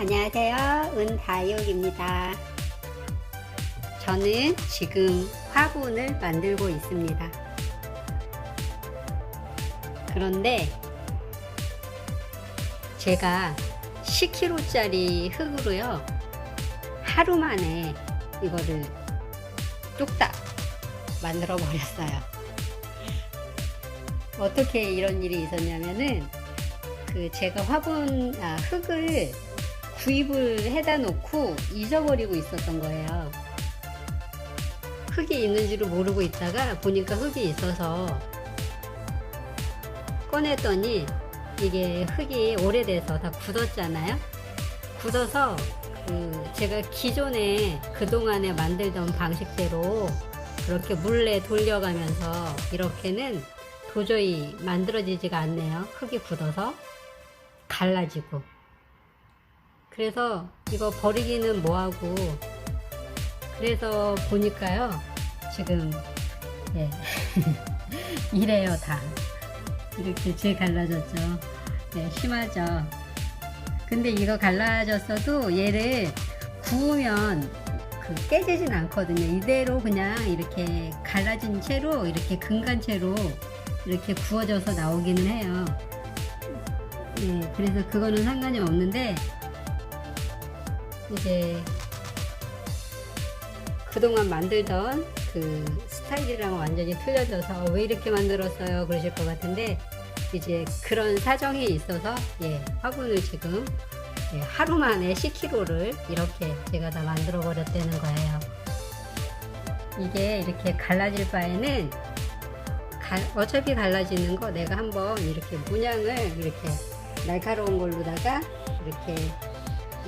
안녕하세요. 은다육입니다. 저는 지금 화분을 만들고 있습니다. 그런데 제가 10kg짜리 흙으로요. 하루 만에 이거를 뚝딱 만들어 버렸어요. 어떻게 이런 일이 있었냐면은 그 제가 화분 아, 흙을 구입을 해다 놓고 잊어버리고 있었던 거예요. 흙이 있는지도 모르고 있다가 보니까 흙이 있어서 꺼냈더니 이게 흙이 오래돼서 다 굳었잖아요. 굳어서 그 제가 기존에 그동안에 만들던 방식대로 그렇게 물에 돌려가면서 이렇게는 도저히 만들어지지가 않네요. 흙이 굳어서 갈라지고. 그래서 이거 버리기는 뭐하고. 그래서 보니까요. 지금, 예. 이래요, 다. 이렇게 제 갈라졌죠. 네, 심하죠. 근데 이거 갈라졌어도 얘를 구우면 그 깨지진 않거든요. 이대로 그냥 이렇게 갈라진 채로 이렇게 금간 채로 이렇게 구워져서 나오기는 해요. 예, 그래서 그거는 상관이 없는데 이제 그동안 만들던 그 스타일이랑 완전히 틀려져서 왜 이렇게 만들었어요 그러실 것 같은데 이제 그런 사정이 있어서 예, 화분을 지금 예, 하루 만에 10kg를 이렇게 제가 다 만들어 버렸다는 거예요. 이게 이렇게 갈라질 바에는 갈- 어차피 갈라지는 거 내가 한번 이렇게 문양을 이렇게 날카로운 걸로다가 이렇게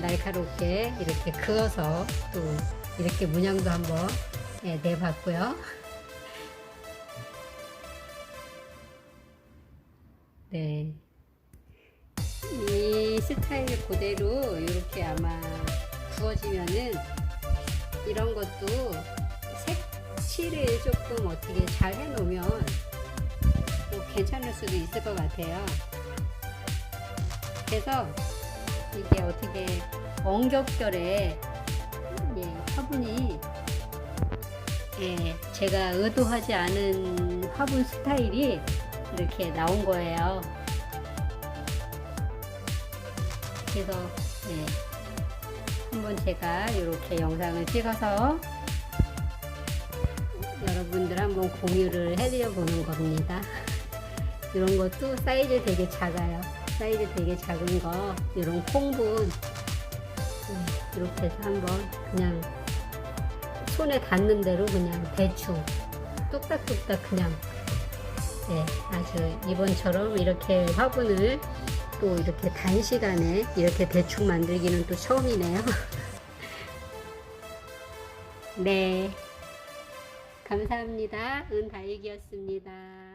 날카롭게 이렇게 그어서 또 이렇게 문양도 한번 예, 내봤고요. 네. 이 스타일 그대로 이렇게 아마 구워지면은 이런 것도 색칠을 조금 어떻게 잘 해놓으면 또 괜찮을 수도 있을 것 같아요. 그래서 이게 어떻게 엉겹결에 예, 화분이 예, 제가 의도하지 않은 화분 스타일이 이렇게 나온 거예요. 그래서 네, 한번 제가 이렇게 영상을 찍어서 여러분들 한번 공유를 해드려 보는 겁니다. 이런 것도 사이즈 되게 작아요. 사이즈 되게 작은 거 이런 콩분 음, 이렇게 해서 한번 그냥 손에 닿는 대로 그냥 대충 뚝딱뚝딱 그냥 네, 아주 이번처럼 이렇게 화분을 또 이렇게 단시간에 이렇게 대충 만들기는 또 처음이네요. 네. 감사합니다. 은다육이었습니다.